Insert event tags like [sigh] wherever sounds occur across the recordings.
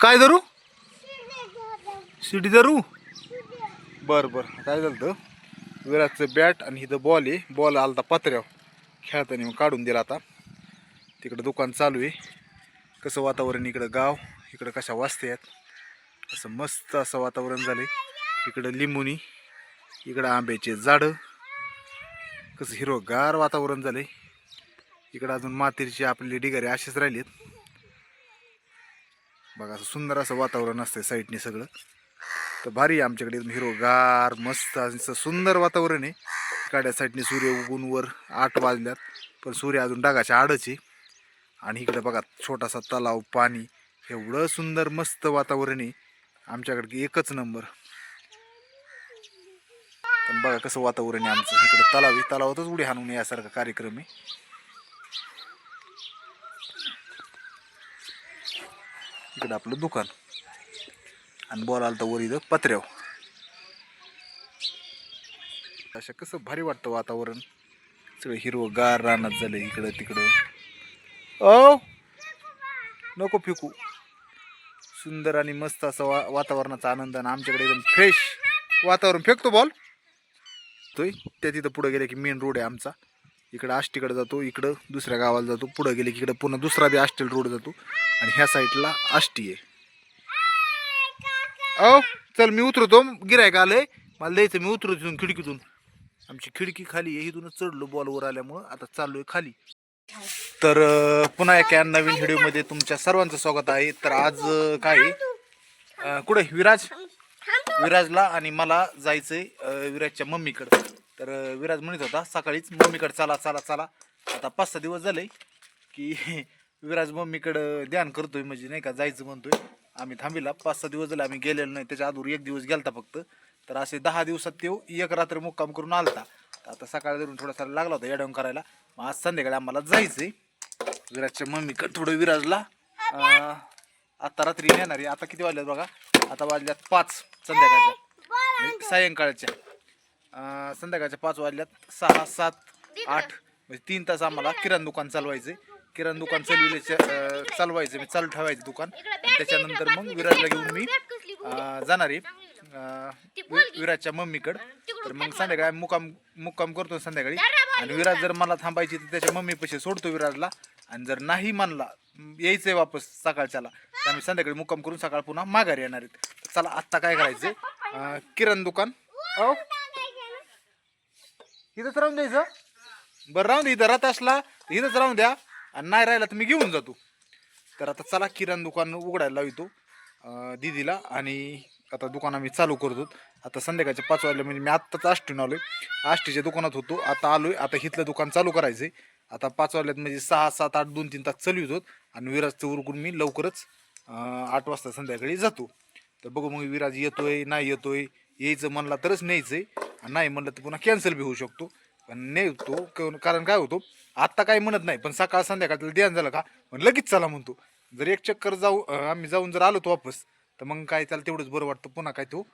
काय धरू? शिडी धरू? बर बर. काय झालं होतं? विराटचं बॅट आणि इथं बॉल आहे. बॉल आलता पत्र्यावर. खेळताना मग काढून दिला आता. तिकडं दुकान चालू आहे. कसं वातावरण इकडं गाव इकडं कशा वाजते आहेत? असं मस्त असं वातावरण झालंय. इकडं लिंबुनी इकडं आंब्याचे झाडं. कसं हिरवगार वातावरण झालंय. इकडं अजून मातीची आपली डिगारे असेच राहिलेत. बघा असं सुंदर असं वातावरण असतं साईडने सगळं. तर भारी आहे आमच्याकडे एकदम हिरवगार मस्त असं सुंदर वातावरण आहे. काड्या साईडने सूर्य उगून वर आठ वाजल्यात पण सूर्य अजून डागाच्या आडच आहे. आणि इकडे बघा छोटासा तलाव पाणी एवढं सुंदर मस्त वातावरण आहे. आमच्याकडे की एकच नंबर. पण बघा कसं वातावरण आहे आमचं. इकडे तलाव आहे तलावातच उडी हाणून यासारखा कार्यक्रम आहे. इकडं आपलं दुकान. आणि बॉल आलं तर वर इथं पत्र्याव अशा कसं भारी वाटतं वातावरण. सगळं हिरवं गार रानात झालं इकडं तिकडं. ओ नको फेकू. सुंदर आणि मस्त असं वा वातावरणाचा आनंद आणि आमच्याकडे एकदम फ्रेश वातावरण. फेकतो बॉल तोय त्या तिथं पुढं गेलं की मेन रोड आहे आमचा. इकडं आष्टीकडे जातो इकडं दुसऱ्या गावाला जातो पुढं गेले की इकडं पुन्हा दुसरा बी आष्टील रोड जातो. आणि ह्या साईडला आष्टी आहे. अहो चल मी उतरतो गिरायक आलंय. मला द्यायचं मी उतरतो इथून खिडकीतून. आमची खिडकी खाली आहे इथूनच चढलो बॉलवर आल्यामुळं आता चाललोय खाली. तर पुन्हा एका नवीन व्हिडिओमध्ये तुमच्या सर्वांचं स्वागत आहे. तर आज काय आहे? कुठे विराज? विराजला आणि मला जायचंय विराजच्या मम्मीकडं. तर विराज म्हणत होता सकाळीच मम्मीकडे चला चला चला. आता पाच सहा दिवस झाले की [laughs] विराज मम्मीकडं ध्यान करतोय म्हणजे नाही का जायचं म्हणतोय. आम्ही थांबिला. पाच सहा दिवस झाले आम्ही गेलेलो नाही. त्याच्या आधूर एक दिवस गेलता फक्त. तर असे दहा दिवसात तो एक रात्र मुक्काम करून आलता. आता सकाळी धरून थोडासा लागला होता येडवून करायला. मग आज संध्याकाळी आम्हाला जायचंय. विराजच्या मम्मीकडे थोडं विराजला. आता रात्री नेणार आहे आता किती वाजल्यात बघा? आता वाजल्यात पाच संध्याकाळच्या. म्हणजे सायंकाळच्या. अं, संध्याकाळच्या पाच वाजल्यात. सहा सात आठ म्हणजे तीन तास आम्हाला किराणा दुकान चालवायचे. किराणा दुकान चालविल्याच्या अं, चालवायचं. म्हणजे चालू ठेवायचं दुकान. आणि त्याच्यानंतर मग विराजला घेऊन मी अं, जाणार आहे. अं, वि- विराजच्या मम्मीकडं. तर मग संध्याकाळी आम्ही मुक्काम मुक्काम करतो संध्याकाळी. आणि विराज जर मला थांबायची तर त्याच्या मम्मी पैसे सोडतो विराजला आणि जर नाही मानला यायचंय वापस सकाळच्याला तर आम्ही संध्याकाळी मुक्काम करून सकाळ पुन्हा माघारी येणार आहेत. चला आत्ता काय करायचं अं, किराणा दुकान. ओके इथंच राहून द्यायचं? बरं राहून दे. इथं राहत असला तर इथंच राहून द्या. आणि नाही राहिला तर मी घेऊन जातो. तर आता चला किराणा दुकान उघडायला लावितो दिदीला दीदीला. आणि आता दुकान आम्ही चालू करतो. आता संध्याकाळच्या पाच वाजले म्हणजे मी आत्ताच आष्टीन आहे आष्टीच्या दुकानात होतो. आता आलो आहे आता इथलं दुकान चालू करायचंय. आता पाच वाजल्यात म्हणजे सहा सात आठ दोन तीन तास चालू होतो. आणि विराजचं उरकून मी लवकरच आठ वाजता संध्याकाळी जातो. तर बघू मग विराज येतोय नाही येतोय. यायचं म्हणला तरच न्यायचं आहे नाही म्हणलं तर पुन्हा कॅन्सल बी होऊ शकतो. पण नेतो क- कारण काय होतो आत्ता काही म्हणत नाही पण सकाळ संध्याकाळ ध्यान झालं का पण लगेच चला म्हणतो. जर एक चक्कर जाऊ अं, आम्ही जाऊन जर आलो तो वापस तर मग काय त्याला तेवढंच बरं वाटतं पुन्हा काय तो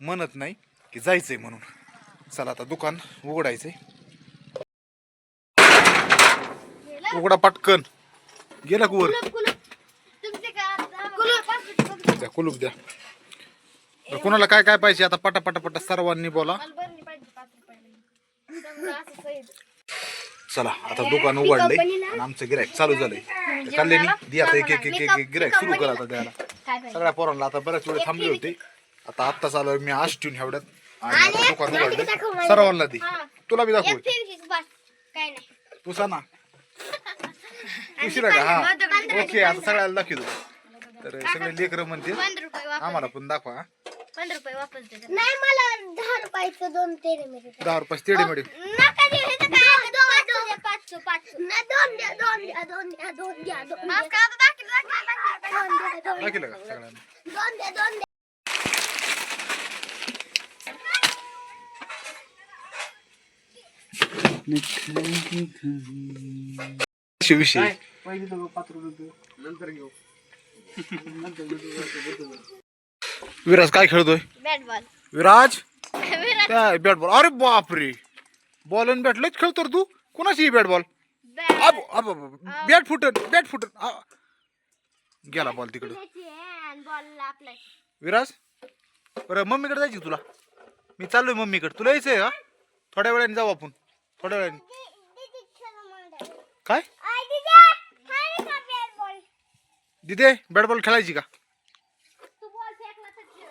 म्हणत नाही की जायचंय म्हणून. चला आता दुकान उघडायचंय. उघडा पटकन. गेला का वर? द्या कुलूप द्या. तर कुणाला काय काय पाहिजे? आता पटा पटा पटा सर्वांनी बोला चला आता दुकान उघडलंय आणि आमचं गिरायक चालू झालंय. तर कल्याणी दे आता एक एक एक एक गिरायक सुरू करा आता द्यायला. सगळ्या पोरांना आता बऱ्याच वेळ थांबले होते. आता आत्ता चालू मी आज ठेवून एवढ्यात आणि दुकान उघडलंय. सर्वांना दे. तुला बी दाखव. काय नाही. तू सांग उशिरा का? हा. ओके आता सगळ्याला दाखवतो. तर सगळे लेकरं म्हणते आम्हाला पण दाखवा हा. नाही मला दहा रुपयाचं दोन तेरे मिळते. दहा रुपये तेडे मिळेल. बाकी लगा सगळ्यांना विषय विराज काय खेळतोय विराज काय बॅट बॉल अरे बापरे बॉल आणि बॅट लच तू कोणाची बॅट बॉल बॅट अब अब बॅट फुटन बॅट फुटन आ. गेला बॉल तिकडं. बॉल आपला. विराज बरं मम्मीकडे जायची का तुला? मी चाललोय मम्मीकडे. तुला यायचंय का थोड्या वेळाने जाऊ आपण. थोड्या वेळाने. काय? दिदे बॅट बॉल खेळायची का?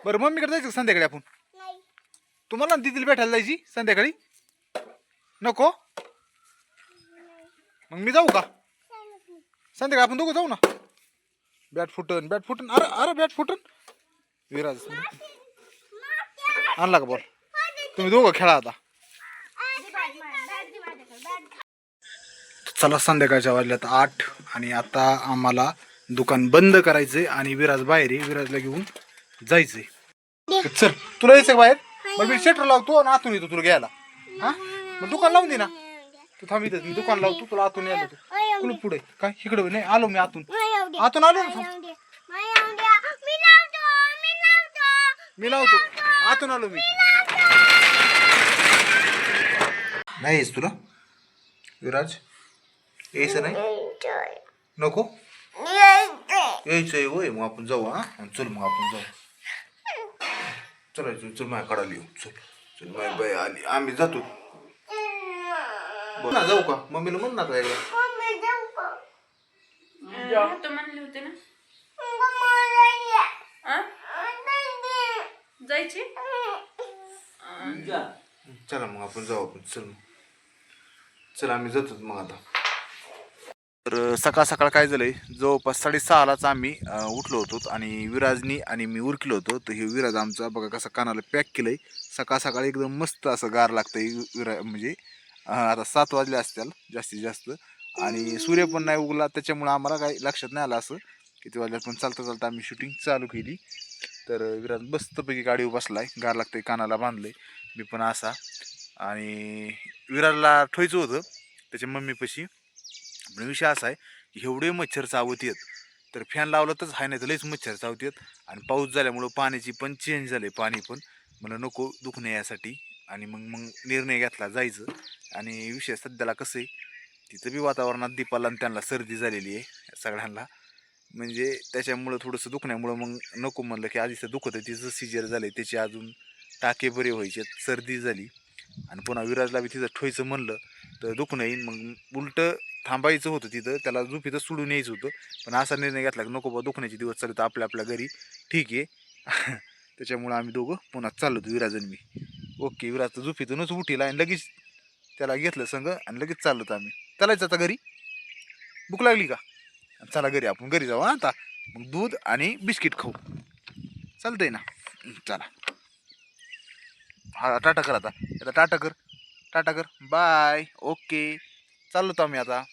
बरं मम्मीकडे जायचं का संध्याकाळी आपण? तुम्हाला ना दिदीला भेटायला जायची संध्याकाळी? नको? मग मी जाऊ का? संध्याकाळी आपण दोघं जाऊ ना? बॅट फुटन बॅट फुटन अरे अरे बॅट फुटन विराज आणला का बॉल? तुम्ही दोघं खेळा आता. चला संध्याकाळच्या वाजल्यात आठ आणि आता आम्हाला दुकान बंद करायचंय आणि विराज बाहेर आहे. विराजला घेऊन जायचंय. चल तुला यायचंय का बाहेर? मग मी शटर लावतो आणि आतून येतो तुला घ्यायला. हा? मग दुकान लावून दे ना. तू थांब इथं मी दुकान लावतो तुला आतून यायला तू कुलूप पुढे. काय इकडे नाही आलो मी आतून. आतून आलो ना थांब. मी लावतो आतून आलो मी. नाही यायचं तुला? विराज यायचं नाही? नको? यायचंय होय मग आपण जाऊ हा? चल मग आपण जाऊ. चलायचं चल माझ्या कडाला येऊ. चल चल माझी बाई आली. आम्ही जातो. ना जाऊ का? मम्मीला म्हण ना एकदा. तर म्हणले होते ना. आ? जायची? चला मग आपण जाऊ आपण. चल मग. चल आम्ही जातो मग आता. तर सकाळ सकाळ काय झालंय? जवळपास साडेसहालाच आम्ही अं, उठलो होतो आणि विराजनी आणि मी उरकलो होतो. तर हे विराज आमचा बघा कसा कानाला पॅक केलंय. सकाळ सकाळ एकदम मस्त असं गार लागतंय विरा म्हणजे आता सात वाजले असतील जास्तीत जास्त. आणि सूर्य पण नाही उगला त्याच्यामुळं आम्हाला काही लक्षात नाही आलं असं. किती वाजल्यात पण चालता चालता आम्ही शूटिंग चालू केली. तर विराज मस्तपैकी गाडीवर आहे गार लागतंय कानाला बांधलंय. मी पण असा. आणि विराजला ठोयचं होतं त्याच्या मम्मीपाशी. पण विषय असा आहे की एवढे मच्छर चावत येत तर फॅन लावलं तरच हाय नाही तर लईच मच्छर चावत येत. आणि पाऊस झाल्यामुळं पाण्याची पण चेंज झाले पाणी पण. मला नको दुखणे यासाठी. आणि मग मग निर्णय घेतला जायचं. आणि विषय सध्याला कसं आहे तिथं बी वातावरणात दीपाला आणि त्यांना सर्दी झालेली आहे सगळ्यांना. म्हणजे त्याच्यामुळं थोडंसं दुखण्यामुळं मग नको म्हणलं की आधीचं दुखत आहे तिचं सिजर झालं त्याचे अजून टाके बरे व्हायचे सर्दी झाली. आणि पुन्हा विराजला बी तिथं ठोयचं म्हणलं तर दुखणं येईन. मग उलटं थांबायचं होतं तिथं त्याला झोपीतच सोडून यायचं होतं. पण असा निर्णय घेतला की नको बा दुखण्याचे दिवस चालू तर आपल्या आपल्या घरी. ठीक आहे. [laughs] त्याच्यामुळं आम्ही दोघं पुन्हा चाललो होतो विराजन मी. ओके विराज तर झोपीतूनच उठीला आणि लगेच त्याला घेतलं संग आणि लगेच चाललो आम्ही. चालायचं आता घरी? भूक लागली का? चला घरी आपण घरी जाऊ हा आता. मग दूध आणि बिस्किट खाऊ. चालतंय ना? चला. हा टाटा कर आता. आता टाटा कर. टाटा कर. बाय. ओके. चाललो आम्ही आता.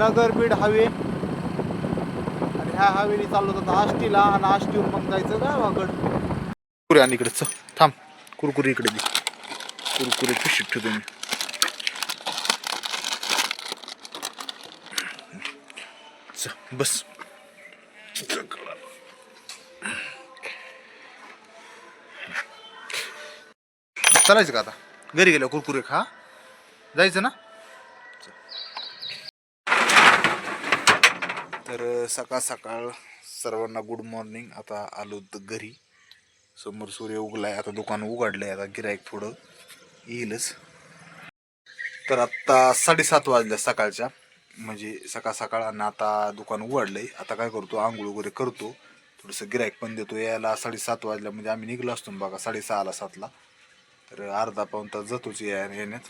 नगर बीड हवे आणि ह्या हवेने चाललो होतो आष्टीला आणि आष्टीवर मग जायचं गावाकड. कुरकुरे आणि इकडे चल थांब. कुरकुरे इकडे दे. कुरकुरे पिशीत ठेवतो मी. चल, बस. चालायचं का आता? घरी गेलो कुरकुरे खा. जायचं ना? तर सकाळ सकाळ सर्वांना गुड मॉर्निंग आता आलो तर घरी. समोर सूर्य उगलाय आता दुकान उघडलंय आता गिरायक थोडं येईलच. तर आत्ता साडेसात वाजल्या सकाळच्या म्हणजे सकाळ सकाळ आणि आता दुकान उघडलंय. आता काय करतो आंघोळ वगैरे करतो. थोडंसं गिरायक पण देतो. यायला साडेसात वाजल्या म्हणजे आम्ही निघलो असतो बघा साडेसहाला सातला. तर अर्धा पाऊन तास जातोच या येण्यात.